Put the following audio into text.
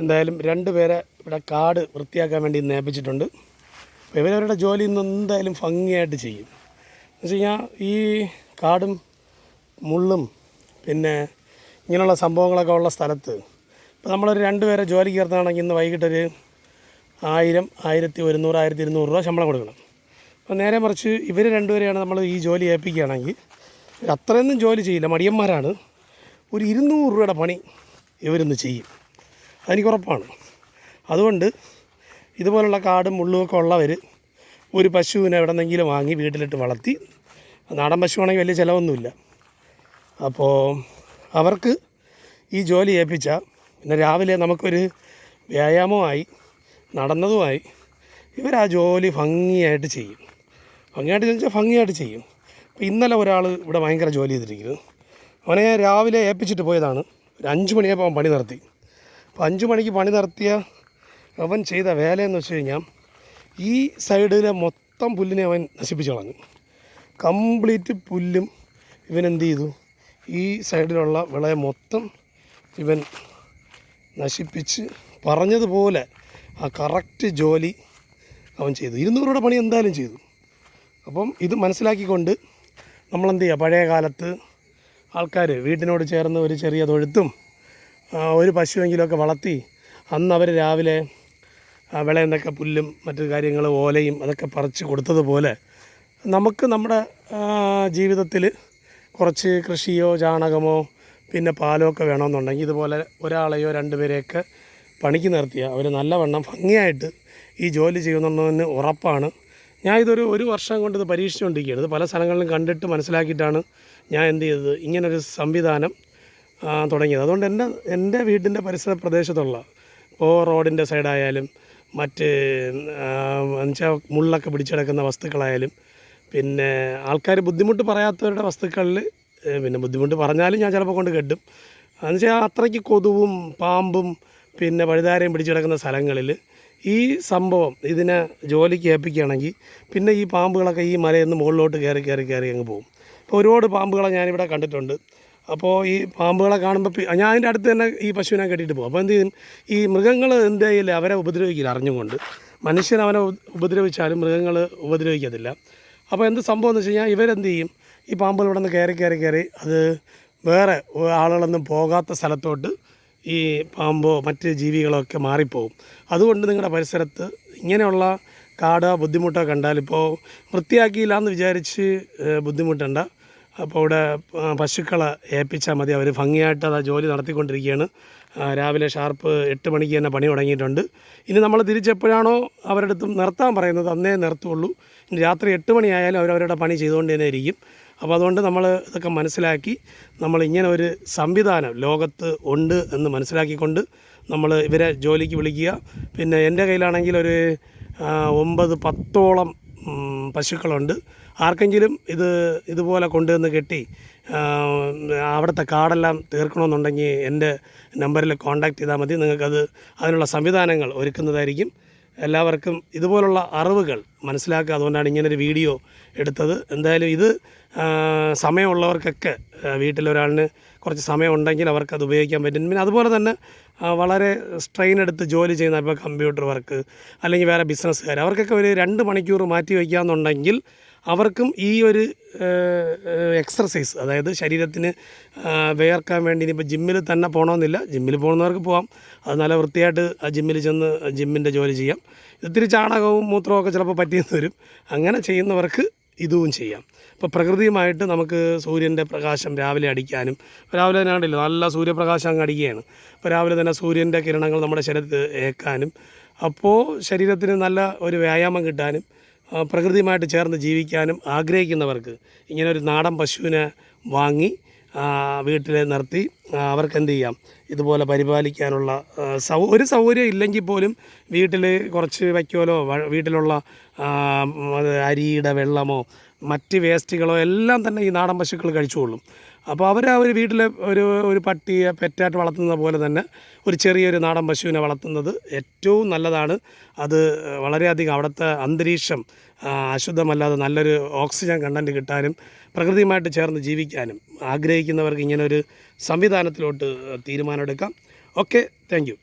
എന്തായാലും രണ്ട് പേരെ ഇവിടെ കാട് വൃത്തിയാക്കാൻ വേണ്ടി നേപ്പിച്ചിട്ടുണ്ട്. ഇവരവരുടെ ജോലി ഇന്ന് എന്തായാലും ഭംഗിയായിട്ട് ചെയ്യും. എന്ന് വെച്ച് കഴിഞ്ഞാൽ ഈ കാടും മുള്ളും പിന്നെ ഇങ്ങനെയുള്ള സംഭവങ്ങളൊക്കെ ഉള്ള സ്ഥലത്ത് ഇപ്പോൾ നമ്മളൊരു രണ്ട് പേരെ ജോലി ചേർത്താണെങ്കിൽ ഇന്ന് വൈകിട്ടൊരു ആയിരം ആയിരത്തി ഒരുന്നൂറ് ആയിരത്തി ഇരുന്നൂറ് രൂപ ശമ്പളം കൊടുക്കണം. അപ്പോൾ നേരെ മറിച്ച് ഇവർ രണ്ടുപേരെയാണ് നമ്മൾ ഈ ജോലി ഏൽപ്പിക്കുകയാണെങ്കിൽ അത്രയൊന്നും ജോലി ചെയ്യില്ല മടിയന്മാരാണ്. ഒരു ഇരുന്നൂറ് രൂപയുടെ പണി ഇവരിന്ന് ചെയ്യും. അതെനിക്ക് ഉറപ്പാണ് അതുകൊണ്ട് ഇതുപോലുള്ള കാടും മുള്ളുമൊക്കെ ഉള്ളവർ ഒരു പശുവിനെ എവിടെ നിന്നെങ്കിലും വാങ്ങി വീട്ടിലിട്ട് വളർത്തി നാടൻ പശുവാണെങ്കിൽ വലിയ ചിലവൊന്നുമില്ല. അപ്പോൾ അവർക്ക് ഈ ജോലി ഏൽപ്പിച്ചാൽ പിന്നെ രാവിലെ നമുക്കൊരു വ്യായാമമായി നടന്നതുമായി ഇവർ ആ ജോലി ഭംഗിയായിട്ട് ചെയ്യും. ഭംഗിയായിട്ട് ചോദിച്ചാൽ ഭംഗിയായിട്ട് ചെയ്യും. അപ്പോൾ ഇന്നലെ ഒരാൾ ഇവിടെ ഭയങ്കര ജോലി ചെയ്തിരിക്കുന്നു. അവനെ രാവിലെ ഏൽപ്പിച്ചിട്ട് പോയതാണ്. ഒരു അഞ്ച് മണിയായപ്പോൾ അവൻ പണി നിർത്തി. അപ്പോൾ അഞ്ച് മണിക്ക് പണി നിർത്തിയ അവൻ ചെയ്ത വേലയെന്ന് വെച്ച് കഴിഞ്ഞാൽ ഈ സൈഡിലെ മൊത്തം പുല്ലിനെ അവൻ നശിപ്പിച്ച് കളഞ്ഞു. കംപ്ലീറ്റ് പുല്ലും ഇവൻ എന്ത് ചെയ്തു? ഈ സൈഡിലുള്ള വിളയെ മൊത്തം ഇവൻ നശിപ്പിച്ച് പറഞ്ഞതുപോലെ ആ കറക്റ്റ് ജോലി അവൻ ചെയ്തു. ഇരുന്നൂറ് പണി എന്തായാലും ചെയ്തു. അപ്പം ഇത് മനസ്സിലാക്കിക്കൊണ്ട് നമ്മളെന്ത് ചെയ്യുക? പഴയ കാലത്ത് ആൾക്കാർ വീട്ടിനോട് ചേർന്ന് ഒരു ചെറിയ തൊഴുത്തും ഒരു പശുവെങ്കിലുമൊക്കെ വളർത്തി അന്ന് അവർ രാവിലെ വിളയെന്നൊക്കെ പുല്ലും മറ്റു കാര്യങ്ങൾ ഓലയും അതൊക്കെ പറിച്ച് കൊടുത്തതുപോലെ നമുക്ക് നമ്മുടെ ജീവിതത്തിൽ കുറച്ച് കൃഷിയോ ചാണകമോ പിന്നെ പാലോ ഒക്കെ വേണമെന്നുണ്ടെങ്കിൽ ഇതുപോലെ ഒരാളെയോ രണ്ടുപേരെയൊക്കെ പണിക്ക് നിർത്തിയാൽ അവർ നല്ലവണ്ണം ഭംഗിയായിട്ട് ഈ ജോലി ചെയ്യുന്നുണ്ടെന്ന് ഉറപ്പാണ്. ഞാൻ ഇതൊരു ഒരു വർഷം കൊണ്ട് ഇത് പരീക്ഷിച്ചുകൊണ്ടിരിക്കുകയാണ്. ഇത് പല സ്ഥലങ്ങളിലും കണ്ടിട്ട് മനസ്സിലാക്കിയിട്ടാണ് ഞാൻ എന്ത് ചെയ്തത്. ഇങ്ങനൊരു സംവിധാനം തുടങ്ങിയത്. അതുകൊണ്ട് എന്റെ എന്റെ വീടിന്റെ പരിസര പ്രദേശത്തുള്ള ഇപ്പോൾ റോഡിന്റെ സൈഡായാലും മറ്റ് എന്നുവെച്ചാൽ മുള്ളൊക്കെ പിടിച്ചെടുക്കുന്ന വസ്തുക്കളായാലും പിന്നെ ആൾക്കാർ ബുദ്ധിമുട്ട് പറയാത്തവരുടെ വസ്തുക്കളിൽ പിന്നെ ബുദ്ധിമുട്ട് പറഞ്ഞാലും ഞാൻ ചിലപ്പോൾ കൊണ്ട് കെട്ടും. എന്നുവെച്ചാൽ അത്രയ്ക്ക് കൊതുവും പാമ്പും പിന്നെ പഴുതാരയും പിടിച്ചെടുക്കുന്ന സ്ഥലങ്ങളിൽ ഈ സംഭവം ഇതിനെ ജോലിക്ക് ഏൽപ്പിക്കുകയാണെങ്കിൽ പിന്നെ ഈ പാമ്പുകളൊക്കെ ഈ മലയിൽ നിന്ന് മുകളിലോട്ട് കയറി കയറി കയറി അങ്ങ് പോകും. ഇപ്പോൾ ഒരുപാട് പാമ്പുകളെ ഞാനിവിടെ കണ്ടിട്ടുണ്ട്. അപ്പോൾ ഈ പാമ്പുകളെ കാണുമ്പോൾ ഞാൻ അതിന്റെ അടുത്ത് തന്നെ ഈ പശുവിനെ കെട്ടിയിട്ട് പോകും അപ്പോൾ എന്ത് ചെയ്യും? ഈ മൃഗങ്ങൾ എന്ത് ചെയ്യില്ല അവരെ ഉപദ്രവിക്കില്ല അറിഞ്ഞുകൊണ്ട്. മനുഷ്യൻ അവനെ ഉപദ്രവിച്ചാലും മൃഗങ്ങൾ ഉപദ്രവിക്കത്തില്ല. അപ്പോൾ എന്ത് സംഭവം എന്ന് വെച്ച് കഴിഞ്ഞാൽ ഇവരെന്ത് ചെയ്യും? ഈ പാമ്പുകൾ ഇവിടെ നിന്ന് കയറി കയറി കയറി അത് വേറെ ആളുകളൊന്നും പോകാത്ത സ്ഥലത്തോട്ട് ഈ പാമ്പോ മറ്റ് ജീവികളൊക്കെ മാറിപ്പോകും അതുകൊണ്ട് നിങ്ങളുടെ പരിസരത്ത് ഇങ്ങനെയുള്ള കാടോ ബുദ്ധിമുട്ടോ കണ്ടാൽ ഇപ്പോൾ വൃത്തിയാക്കിയില്ല എന്ന് വിചാരിച്ച് ബുദ്ധിമുട്ടണ്ട. അപ്പോൾ ഇവിടെ പശുക്കളെ ഏൽപ്പിച്ചാൽ മതി. അവർ ഭംഗിയായിട്ട് അത് ജോലി നടത്തിക്കൊണ്ടിരിക്കുകയാണ്. രാവിലെ ഷാർപ്പ് എട്ട് മണിക്ക് തന്നെ പണി തുടങ്ങിയിട്ടുണ്ട്. ഇനി നമ്മൾ തിരിച്ചെപ്പോഴാണോ അവരുടെ അടുത്തും നിർത്താൻ പറയുന്നത്? അന്നേ നിർത്തുള്ളൂ. ഇനി രാത്രി എട്ട് മണിയായാലും അവരവരുടെ പണി ചെയ്തുകൊണ്ട് തന്നെ ഇരിക്കും. അപ്പോൾ അതുകൊണ്ട് നമ്മൾ ഇതൊക്കെ മനസ്സിലാക്കി നമ്മൾ ഇങ്ങനെ ഒരു സംവിധാനം ലോകത്ത് ഉണ്ട് എന്ന് മനസ്സിലാക്കിക്കൊണ്ട് നമ്മൾ ഇവരെ ജോലിക്ക് വിളിക്കുക. പിന്നെ എന്റെ കയ്യിലാണെങ്കിൽ ഒരു ഒമ്പത് പത്തോളം പശുക്കളുണ്ട്. ആർക്കെങ്കിലും ഇത് ഇതുപോലെ കൊണ്ടുവന്ന് കെട്ടി അവിടുത്തെ കാടെല്ലാം തീർക്കണമെന്നുണ്ടെങ്കിൽ എന്റെ നമ്പറിൽ കോൺടാക്റ്റ് ചെയ്താൽ മതി. നിങ്ങൾക്കത് അതിനുള്ള സംവിധാനങ്ങൾ ഒരുക്കുന്നതായിരിക്കും. എല്ലാവർക്കും ഇതുപോലുള്ള അറിവുകൾ മനസ്സിലാക്കുക. അതുകൊണ്ടാണ് ഇങ്ങനൊരു വീഡിയോ എടുത്തത്. എന്തായാലും ഇത് സമയമുള്ളവർക്കൊക്കെ വീട്ടിലൊരാളിന് കുറച്ച് സമയമുണ്ടെങ്കിൽ അവർക്കത് ഉപയോഗിക്കാൻ പറ്റും. പിന്നെ അതുപോലെ തന്നെ വളരെ സ്ട്രെയിൻ എടുത്ത് ജോലി ചെയ്യുന്ന ഇപ്പോൾ കമ്പ്യൂട്ടർ വർക്ക് അല്ലെങ്കിൽ വേറെ ബിസിനസ്സുകാർ അവർക്കൊക്കെ ഒരു രണ്ട് മണിക്കൂർ മാറ്റി വയ്ക്കാമെന്നുണ്ടെങ്കിൽ അവർക്കും ഈ ഒരു എക്സർസൈസ് അതായത് ശരീരത്തിന് വേർക്കാൻ വേണ്ടി ഇനിയിപ്പോൾ ജിമ്മിൽ തന്നെ പോകണമെന്നില്ല ജിമ്മിൽ പോകുന്നവർക്ക് പോകാം അത് നല്ല വൃത്തിയായിട്ട് ആ ജിമ്മിൽ ചെന്ന് ജിമ്മിന്റെ ജോലി ചെയ്യാം. ഇത്തിരി ചാണകവും മൂത്രവും ഒക്കെ ചിലപ്പോൾ പറ്റിയെന്ന് വരും. അങ്ങനെ ചെയ്യുന്നവർക്ക് ഇതും ചെയ്യാം. ഇപ്പോൾ പ്രകൃതിയുമായിട്ട് നമുക്ക് സൂര്യന്റെ പ്രകാശം രാവിലെ അടിക്കാനും രാവിലെ തന്നെ കണ്ടില്ല നല്ല സൂര്യപ്രകാശം അങ്ങ് അടിക്കുകയാണ്. അപ്പോൾ രാവിലെ തന്നെ സൂര്യന്റെ കിരണങ്ങൾ നമ്മുടെ ശരീരത്തിൽ ഏക്കാനും അപ്പോൾ ശരീരത്തിന് നല്ല ഒരു വ്യായാമം കിട്ടാനും പ്രകൃതിയുമായിട്ട് ചേർന്ന് ജീവിക്കാനും ആഗ്രഹിക്കുന്നവർക്ക് ഇങ്ങനെ ഒരു നാടൻ പശുവിനെ വാങ്ങി വീട്ടിൽ നിർത്തി അവർക്ക് എന്ത് ചെയ്യാം ഇതുപോലെ പരിപാലിക്കാനുള്ള സൗ ഒരു സൗകര്യം ഇല്ലെങ്കിൽ പോലും വീട്ടിൽ കുറച്ച് വയ്ക്കോലോ വീട്ടിലുള്ള അരിയുടെ വെള്ളമോ മറ്റ് വേസ്റ്റുകളോ എല്ലാം തന്നെ ഈ നാടൻ പശുക്കൾ കഴിച്ചുകൊള്ളും. അപ്പോൾ അവർ അവർ വീട്ടിലെ ഒരു ഒരു പട്ടിയെ പെറ്റായിട്ട് വളർത്തുന്ന പോലെ തന്നെ ഒരു ചെറിയൊരു നാടൻ പശുവിനെ വളർത്തുന്നത് ഏറ്റവും നല്ലതാണ്. അത് വളരെയധികം അവിടുത്തെ അന്തരീക്ഷം അശുദ്ധമല്ലാതെ നല്ലൊരു ഓക്സിജൻ കണ്ടന്റ് കിട്ടാനും പ്രകൃതിയുമായിട്ട് ചേർന്ന് ജീവിക്കാനും ആഗ്രഹിക്കുന്നവർക്ക് ഇങ്ങനൊരു സംവിധാനത്തിലോട്ട് തീരുമാനമെടുക്കാം. Okay thank